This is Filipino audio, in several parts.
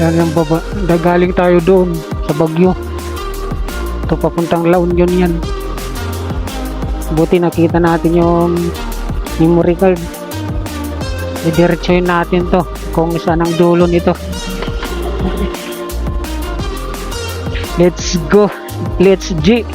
Yan yung baba. Galing tayo doon sa Bagyo. Ito papuntang La Union yan. Buti nakita natin yung memory card. Didiretsuhin natin to kung saan ang dulo nito. Let's go. Let's G.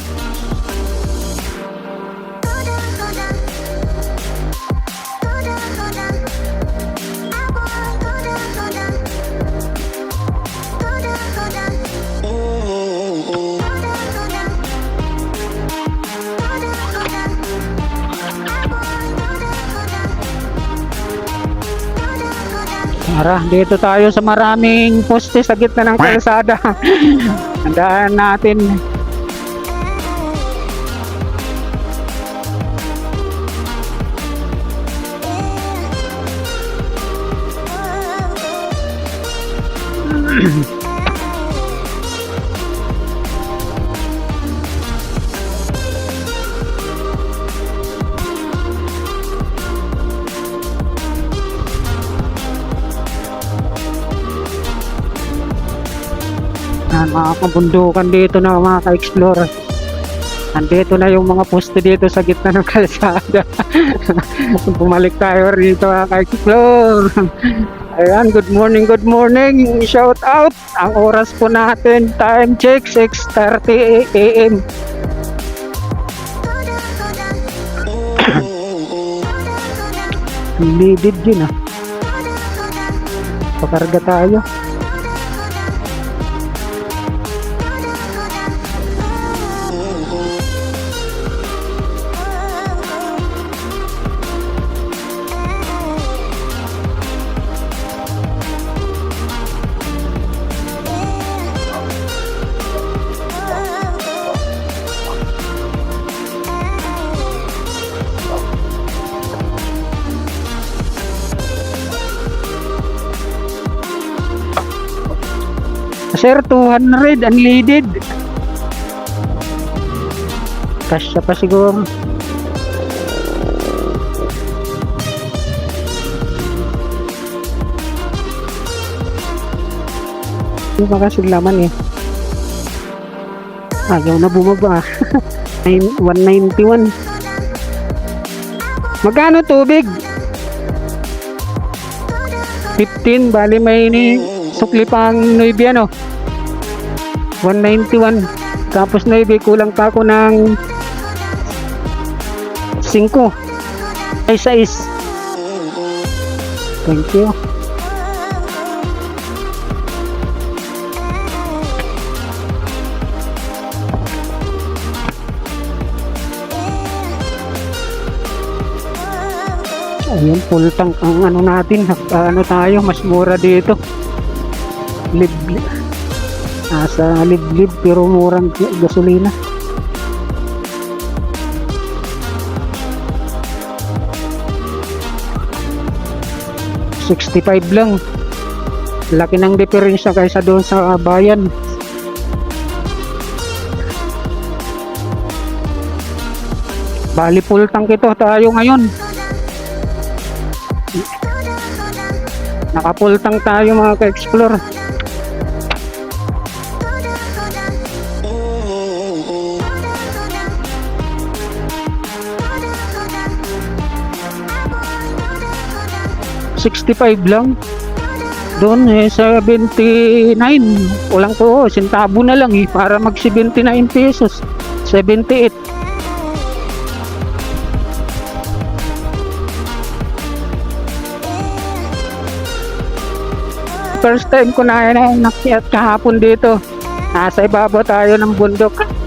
Tara, dito tayo sa maraming poste sa gitna ng kalsada. Handaan natin. Yan, mga kabundukan dito na mga ka-explore. Nandito na yung mga poste dito sa gitna ng kalsada. Bumalik tayo rito mga ka-explore. Ayan, good morning, good morning. Shout out. Ang oras po natin, time check, 6.30 a.m. Leaded yun ah. Pakarga tayo. Sir, 200 unleaded. Kasya pa siguro. Pa kasi laman eh. Ayaw na bumaba. Nine- 191. Magkano tubig? 15, bali may ni sukli pang 9 ano. 191. Tapos 9, kulang pa ako ng 5. Ay, 6. Thank you. Ayan, full tank ang ano natin. Ano tayo, mas mura dito. Lib, nasa liblib pero murang gasolina. $65 lang. Laki ng diferensya kaysa doon sa bayan. Bali full tank ito tayo ngayon. Naka-full tank tayo mga ka-explore. $65 lang. Doon eh, 79. Walang ko, sintabo na lang eh, para mag 79 pesos. 78. First time ko na na nakyat kahapon dito. Nasa ibabaw tayo ng bundok.